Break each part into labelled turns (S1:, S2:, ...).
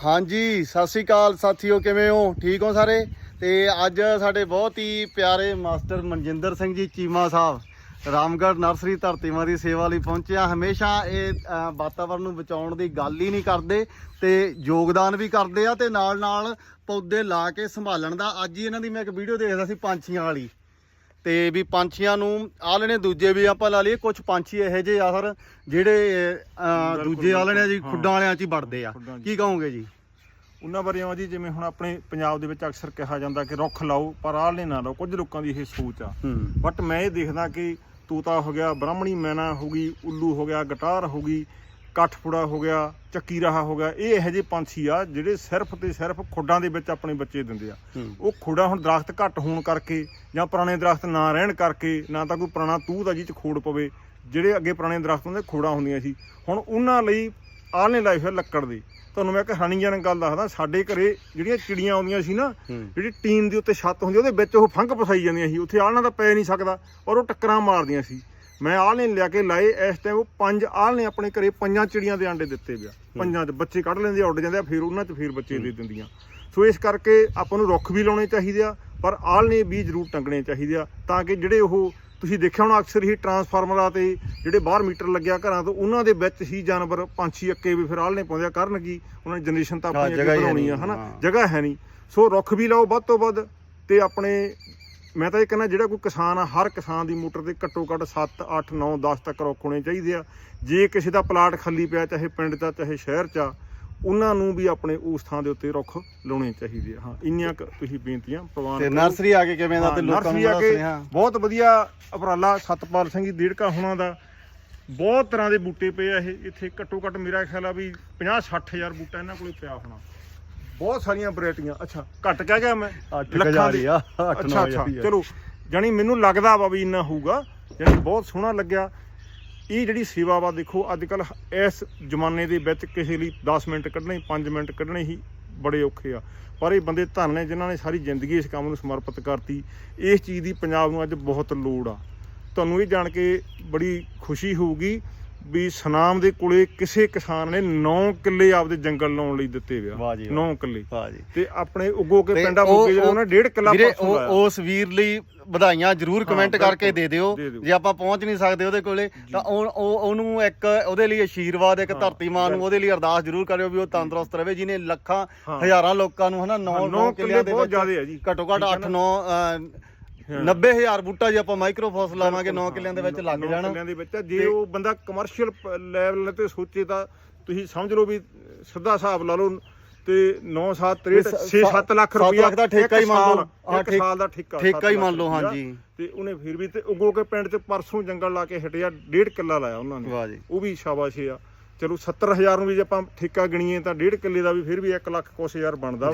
S1: ਹਾਂਜੀ ਸਤਿ ਸ੍ਰੀ ਅਕਾਲ ਸਾਥੀਓ ਕਿਵੇਂ ਹੋ? ਠੀਕ ਹੋ ਸਾਰੇ? ਤੇ ਅੱਜ ਸਾਡੇ ਬਹੁਤ ਹੀ ਪਿਆਰੇ ਮਾਸਟਰ ਮਨਜਿੰਦਰ ਸਿੰਘ ਜੀ ਚੀਮਾ ਸਾਹਿਬ ਰਾਮਗੜ੍ਹ ਨਰਸਰੀ ਧਰਤੀਵਾਂ ਦੀ ਸੇਵਾ ਲਈ ਪਹੁੰਚਿਆ ਹਮੇਸ਼ਾ ਇਹ ਅ, ਵਾਤਾਵਰਣ ਨੂੰ ਬਚਾਉਣ ਦੀ ਗੱਲ ਹੀ ਨਹੀਂ ਕਰਦੇ ਤੇ ਯੋਗਦਾਨ ਵੀ ਕਰਦੇ ਆ ਤੇ ਨਾਲ ਨਾਲ ਪੌਦੇ ਲਾ ਕੇ ਸੰਭਾਲਣ ਦਾ। ਅੱਜ ਹੀ ਇਹਨਾਂ ਦੀ ਮੈਂ ਇੱਕ ਵੀਡੀਓ ਦੇਖਦਾ ਸੀ ਪੰਛੀਆਂ ਵਾਲੀ। ਤੇ ਵੀ ਪੰਛੀਆਂ ਨੂੰ ਆਹ ਲੈਣੇ ਦੂਜੇ ਵੀ ਆਪਾਂ ਲਾ ਲਈਏ ਕੁਝ ਪੰਛੀ ਇਹੋ ਜਿਹੇ ਆ ਸਰ ਜਿਹੜੇ ਅ, ਦੂਜੇ ਨੇ ਜੀ। ਖੁੱਡਾਂ ਵਾਲਿਆਂ 'ਚ ਹੀ ਵੜਦੇ ਆ
S2: ਖੁੱਡਾਂ 'ਚ।
S1: ਕੀ ਕਹੋਗੇ ਜੀ
S2: ਉਹਨਾਂ ਬਾਰੇ ਆ ਜੀ ਜਿਵੇਂ ਹੁਣ ਆਪਣੇ ਪੰਜਾਬ ਦੇ ਵਿੱਚ ਅਕਸਰ ਕਿਹਾ ਜਾਂਦਾ ਕਿ ਰੁੱਖ ਲਾਓ ਪਰ ਆਲੇ ਨਾ ਲਾਓ ਕੁਝ ਲੋਕਾਂ ਦੀ ਇਹ ਸੋਚ ਆ
S1: ਹੂੰ
S2: ਬਟ ਮੈਂ ਇਹ ਦੇਖਦਾ ਕਿ ਤੂਤਾ ਹੋ ਗਿਆ ਬ੍ਰਾਹਮਣੀ ਮੈਨਾ ਹੋ ਗਈ ਉੱਲੂ ਹੋ ਗਿਆ ਗਟਾਰ ਹੋ ਗਈ ਕਾਠਪੁੜਾ ਹੋ ਗਿਆ ਚੱਕੀ ਰਾਹਾ ਹੋ ਗਿਆ ਇਹ ਇਹੋ ਜਿਹੇ ਪੰਛੀ ਆ ਜਿਹੜੇ ਸਿਰਫ ਤੇ ਸਿਰਫ ਖੁੱਡਾਂ ਦੇ ਵਿੱਚ ਆਪਣੇ ਬੱਚੇ ਦਿੰਦੇ ਆ। ਉਹ ਖੁੱਡਾ ਹੁਣ ਦਰਖਤ ਘੱਟ ਹੋਣ ਕਰਕੇ ਜਾਂ ਪੁਰਾਣੇ ਦਰਖਤ ਨਾ ਰਹਿਣ ਕਰਕੇ ਨਾ ਤਾਂ ਕੋਈ ਪੁਰਾਣਾ ਤੂਤ ਆ ਜੀ ਚ ਖੋੜ ਪਵੇ ਜਿਹੜੇ ਅੱਗੇ ਪੁਰਾਣੇ ਦਰਖਤ ਹੁੰਦੇ ਖੋੜਾ ਹੁੰਦੀਆਂ ਸੀ। ਹੁਣ ਉਹਨਾਂ ਲਈ ਆਲਣੇ ਲਾਈਫ ਹੈ ਲੱਕੜ ਦੀ। ਤੁਹਾਨੂੰ ਮੈਂ ਇੱਕ ਹਾਨੀਜਨਕ ਗੱਲ ਦੱਸਦਾ ਸਾਡੇ ਘਰੇ ਜਿਹੜੀਆਂ ਚਿੜੀਆਂ ਆਉਂਦੀਆਂ ਸੀ ਨਾ ਜਿਹੜੀ ਟੀਨ ਦੇ ਉੱਤੇ ਛੱਤ ਹੁੰਦੀ ਉਹਦੇ ਵਿੱਚ ਉਹ ਫੰਗ ਫਸਾਈ ਜਾਂਦੀਆਂ ਸੀ। ਉੱਥੇ ਆਲਣਾ ਤਾਂ ਪੈ ਨਹੀਂ ਸਕਦਾ ਔਰ ਉਹ ਟੱਕਰਾਂ ਮਾਰਦੀਆਂ ਸੀ। ਮੈਂ ਆਲਣੇ ਲਿਆ ਕੇ ਲਾਏ ਇਸ ਟਾਈਮ ਉਹ ਪੰਜ ਆਲਣੇ ਆਪਣੇ ਘਰੇ ਪੰਜਾਂ ਚਿੜੀਆਂ ਦੇ ਆਂਡੇ ਦਿੱਤੇ ਪਿਆ। ਪੰਜਾਂ ਦੇ ਬੱਚੇ ਕੱਢ ਲੈਂਦੇ ਆ, ਉੱਡ ਜਾਂਦੇ ਆ ਫਿਰ ਉਹਨਾਂ 'ਚ ਫਿਰ ਬੱਚੇ ਦੇ ਦਿੰਦੀਆਂ। ਸੋ ਇਸ ਕਰਕੇ ਆਪਾਂ ਨੂੰ ਰੁੱਖ ਵੀ ਲਾਉਣੇ ਚਾਹੀਦੇ ਆ ਪਰ ਆਲਣੇ ਵੀ ਜ਼ਰੂਰ ਟੰਗਣੇ ਚਾਹੀਦੇ ਆ ਤਾਂ ਕਿ ਜਿਹੜੇ ਉਹ ਤੁਸੀਂ ਦੇਖਿਆ ਹੋਣਾ ਅਕਸਰ ਹੀ ਟਰਾਂਸਫਾਰਮਰਾਂ ਤੇ ਜਿਹੜੇ ਬਾਹਰ ਮੀਟਰ ਲੱਗਿਆ ਘਰਾਂ ਤੋਂ ਉਹਨਾਂ ਦੇ ਵਿੱਚ ਹੀ ਜਾਨਵਰ ਪੰਛੀ ਅੱਕੇ ਵੀ ਫਿਰ ਆਲਣੇ ਪਾਉਂਦੇ ਆ ਕਰਨ ਕੀ? ਉਹਨਾਂ ਦੀ ਜਨਰੇਸ਼ਨ ਤਾਂ ਆਪਣੀ
S1: ਜਗ੍ਹਾ
S2: ਅੱਗੇ ਬਣਾਉਣੀ ਆ ਹਨਾ। ਜਗ੍ਹਾ ਹੈ ਨਹੀਂ। ਸੋ ਰੁੱਖ ਵੀ ਲਾਓ ਵੱਧ ਤੋਂ ਵੱਧ ਤੇ ਆਪਣੇ ਮੈਂ ਤਾਂ ਇਹ ਕਹਿੰਦਾ ਜਿਹੜਾ ਕੋਈ ਕਿਸਾਨ ਆ ਹਰ ਕਿਸਾਨ ਦੀ ਮੋਟਰ ਤੇ ਘੱਟੋ ਘੱਟ 7 8 9 10 ਤੱਕ ਰੁੱਖ ਹੋਣੇ ਚਾਹੀਦੇ ਆ। ਜੇ ਕਿਸੇ ਦਾ ਪਲਾਟ ਖਾਲੀ ਪਿਆ ਚਾਹੇ ਪਿੰਡ ਆ, ਚਾਹੇ ਸ਼ਹਿਰ 'ਚ ਆ ਉਹਨਾਂ ਨੂੰ ਵੀ ਆਪਣੇ ਉਸ ਥਾਂ ਦੇ ਉੱਤੇ ਰੁੱਖ ਲਾਉਣੇ ਚਾਹੀਦੇ ਆ। ਹਾਂ ਇੰਨੀਆਂ ਕੁ ਤੁਸੀਂ ਬੇਨਤੀਆਂ ਪ੍ਰਵਾਨ
S1: ਤੇ। ਨਰਸਰੀ ਆ ਕੇ ਕਿਵੇਂ ਦਾ ਤੇ ਲੋਕਾਂ ਨੂੰ ਰਿਹਾ
S2: ਬਹੁਤ ਵਧੀਆ ਉਪਰਾਲਾ ਸਤਪਾਲ ਸਿੰਘ ਜੀ ਡੇਢਕਾ ਹੁਣਾਂ ਦਾ। ਬਹੁਤ ਤਰ੍ਹਾਂ ਦੇ ਬੂਟੇ ਪਏ ਆ ਇਹ ਇੱਥੇ ਘੱਟੋ ਘੱਟ ਮੇਰਾ ਖਿਆਲ ਆ ਵੀ 50 60000 ਬੂਟਾ ਇਹਨਾਂ ਕੋਲੇ ਪਿਆ ਹੋਣਾ। ਬਹੁਤ ਸਾਰੀਆਂ ਵੈਰਾਈਟੀਆਂ। ਅੱਛਾ ਘੱਟ ਕਹਿ ਗਿਆ ਮੈਂ?
S1: ਅੱਠ ਕੁ ਹਜ਼ਾਰ ਹੀ ਆ, ਅੱਠ ਨੌ
S2: ਅੱਛਾ ਅੱਛਾ। ਚਲੋ ਜਾਨੀ ਮੈਨੂੰ ਲੱਗਦਾ ਵਾ ਵੀ ਇੰਨਾ ਹੋਊਗਾ ਜਾਨੀ ਬਹੁਤ ਸੋਹਣਾ ਲੱਗਿਆ। ਇਹ ਜਿਹੜੀ ਸੇਵਾ ਵਾ ਦੇਖੋ ਅੱਜ ਕੱਲ ਇਸ ਜ਼ਮਾਨੇ ਦੇ ਵਿੱਚ ਕਿਸੇ ਲਈ 10 ਮਿੰਟ ਕੱਢਣੇ 5 ਮਿੰਟ ਕੱਢਣੇ ਹੀ ਬੜੇ ਔਖੇ ਆ। ਪਰ ਇਹ ਬੰਦੇ ਧੰਨ ਨੇ ਜਿਨ੍ਹਾਂ ਨੇ ਸਾਰੀ ਜ਼ਿੰਦਗੀ ਇਸ ਕੰਮ ਨੂੰ ਸਮਰਪਿਤ ਕਰਤੀ। ਇਸ ਚੀਜ਼ ਦੀ ਪੰਜਾਬ ਨੂੰ ਅੱਜ ਬਹੁਤ ਲੋੜ ਆ। ਤੁਹਾਨੂੰ ਇਹ ਜਾਣ ਕੇ ਬੜੀ ਖੁਸ਼ੀ ਹੋਊਗੀ ਵੀ ਸਨਾਮ ਦੇ ਕੋਲੇ ਕਿਸੇ ਕਿਸਾਨ ਨੇ 9 ਕਿੱਲੇ ਆਪਦੇ ਜੰਗਲ ਲਾਉਣ ਲਈ ਦਿੱਤੇ ਵਿਆ
S1: ਜੀ
S2: 9 ਕਿੱਲੇ ਤੇ ਆਪਣੇ ਉਗੋ ਕੇ ਪਿੰਡਾ ਮੁੱਗੇ ਜਿਹੜਾ ਉਹਨੇ 1.5 ਕਿੱਲਾ ਲਾਇਆ।
S1: ਉਸ ਵੀਰ ਲਈ ਵਧਾਈਆਂ ਜਰੂਰ ਕਮੈਂਟ ਕਰਕੇ ਦੇ ਦਿਓ। ਜੇ ਆਪਾਂ ਪਹੁੰਚ ਨਹੀਂ ਸਕਦੇ ਉਹਦੇ ਕੋਲੇ ਤਾਂ ਉਹ ਉਹ- ਉਹਨੂੰ ਇੱਕ ਉਹਦੇ ਲਈ ਆਸ਼ੀਰਵਾਦ ਇੱਕ ਧਰਤੀ ਮਾਂ ਨੂੰ ਉਹਦੇ ਲਈ ਅਰਦਾਸ ਜਰੂਰ ਕਰਿਓ ਵੀ ਉਹ ਤੰਦਰੁਸਤ ਰਵੇ ਜਿਹਨੇ ਲੱਖਾਂ। ਹਜ਼ਾਰਾਂ ਲੋਕਾਂ ਨੂੰ ਹਨਾ 9
S2: ਹਾਂ,
S1: 9
S2: ਨੌ
S1: ਕਿੱਲਿਆਂ ਦੇ
S2: ਬਹੁਤ
S1: ਵਿੱਚ
S2: ਜ਼ਿਆਦੇ ਆ ਜੀ।
S1: ਘੱਟੋ ਘੱਟ
S2: ਠੀਕ ਹੈ
S1: 8
S2: ਨਾ?
S1: 9 90000 ਬੂਟਾ ਜੇ ਆਪਾਂ ਮਾਈਕਰੋਫੋਸ ਲਾਵਾਂਗੇ 9 ਕਿੱਲਿਆਂ ਦੇ ਵਿੱਚ ਲੱਗ ਜਾਣ
S2: ਕਿੱਲਿਆਂ ਦੇ ਵਿੱਚ। ਜੇ ਉਹ ਬੰਦਾ ਕਮਰਸ਼ੀਅਲ ਲੈਵਲ ਤੇ ਸੋਚੇ ਤਾਂ ਤੁਸੀਂ ਸਮਝ ਲਓ ਵੀ ਸਿੱਧਾ ਹਿਸਾਬ ਲਾ ਲਓ ਤੇ 9 7
S1: ਵੀ
S2: 63
S1: ਸ-
S2: 6-7 ਲੱਖ ਰੁਪਇਆ
S1: ਲੱਖ ਦਾ ਠੇਕਾ ਹੀ ਮੰਨ ਲਓ।
S2: ਇੱਕ ਸਾਲ ਦਾ ਠੇਕਾ
S1: ਠੇਕਾ ਹੀ ਮੰਨ ਲਓ। ਹਾਂਜੀ।
S2: ਤੇ ਉਹਨੇ ਫਿਰ ਵੀ ਤੇ ਉਗੋ ਕੇ ਪਿੰਡ 'ਚ ਪਰਸੋਂ ਜੰਗਲ ਲਾ ਕੇ ਹਟਿਆ ਡੇਢ ਕਿੱਲਾ ਲਾਇਆ ਉਹਨਾਂ ਨੇ ਉਹ ਵੀ ਸ਼ਾਬਾਸ਼ ਆ ਚਲੋ 70000 ਨੂੰ ਵੀ ਜੇ ਆਪਾਂ ਠੇਕਾ ਗਣੀਏ ਤਾਂ ਡੇਢ ਕਿੱਲੇ ਦਾ ਵੀ ਫਿਰ ਵੀ 1 ਲੱਖ ਕੁਛ ਹਜ਼ਾਰ ਬਣਦਾ ਵਾ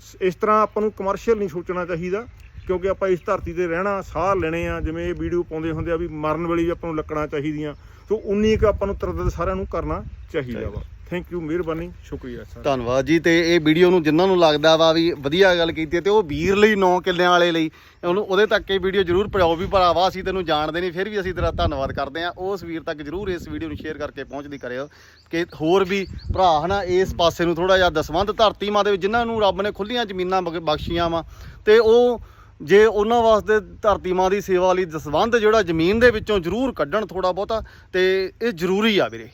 S2: ਸ- ਇਸ ਤਰ੍ਹਾਂ ਆਪਾਂ ਨੂੰ ਕਮਰਸ਼ੀਅਲ ਨਹੀਂ ਸੋਚਣਾ ਚਾਹੀਦਾ ਕਿਉਂਕਿ ਆਪਾਂ ਇਸ ਧਰਤੀ ਤੇ ਰਹਿਣਾ ਸਾਹ ਲੈਣੇ ਆ ਜਿਵੇਂ ਇਹ ਵੀਡੀਓ ਪਾਉਂਦੇ ਹੁੰਦੇ ਆ ਵੀ ਮਰਨ ਵੇਲੇ ਵੀ ਆਪਾਂ ਨੂੰ ਲੱਕੜਾਂ ਚਾਹੀਦੀਆਂ। ਸੋ ਉਨੀ ਕੁ ਆਪਾਂ ਨੂੰ ਤਰਦਦ ਸਾਰਿਆਂ ਨੂੰ ਕਰਨਾ ਚਾਹੀਦਾ ਵਾ। ਥੈਂਕ ਯੂ ਮਿਹਰਬਾਨੀ ਸ਼ੁਕਰੀਆ ਸਰ
S1: ਧੰਨਵਾਦ ਜੀ ਤੇ ਇਹ ਵੀਡੀਓ ਨੂੰ ਜਿਨ੍ਹਾਂ ਨੂੰ ਲੱਗਦਾ ਵਾ ਵੀ ਵਧੀਆ ਗੱਲ ਕੀਤੀ ਤੇ ਉਹ ਵੀਰ ਲਈ 9 ਕਿੱਲਿਆਂ ਵਾਲੇ ਲਈ ਉਹਨੂੰ ਉਹਦੇ ਤੱਕ ਇਹ ਵੀਡੀਓ ਜਰੂਰ ਪਹੁੰਚਾਓ ਵੀ ਭਰਾਵਾ ਅਸੀਂ ਤੈਨੂੰ ਜਾਣਦੇ ਨਹੀਂ ਫਿਰ ਵੀ ਅਸੀਂ ਤੇਰਾ ਧੰਨਵਾਦ ਕਰਦੇ ਹਾਂ। ਉਸ ਵੀਰ ਤੱਕ ਜਰੂਰ ਇਸ ਵੀਡੀਓ ਨੂੰ ਸ਼ੇਅਰ ਕਰਕੇ ਪਹੁੰਚਦੀ ਕਰਿਓ। ਕਿ ਹੋਰ ਵੀ ਭਰਾ ਹਨਾ ਇਸ ਪਾਸੇ ਨੂੰ ਥੋੜਾ ਜਿਹਾ ਦਸਵੰਧ ਧਰਤੀ ਮਾਂ ਦੇ ਜਿਨ੍ਹਾਂ ਨੂੰ ਰੱਬ ਨੇ ਖੁੱਲੀਆਂ ਜ਼ਮੀਨਾਂ ਬਖ- ਬਖਸ਼ੀਆਂ ਵਾ ਤੇ ਉਹ ਜੇ ਉਹਨਾਂ ਵਾਸਤੇ ਧਰਤੀ ਮਾਂ ਦੀ ਸੇਵਾ ਲਈ ਦਸਵੰਧ ਜਿਹੜਾ ਜ਼ਮੀਨ ਦੇ ਵਿੱਚੋਂ ਜਰੂਰ ਕੱਢਣ ਥੋੜਾ ਬਹੁਤਾ, ਤੇ ਇਹ ਜ਼ਰੂਰੀ ਆ ਵੀਰੇ।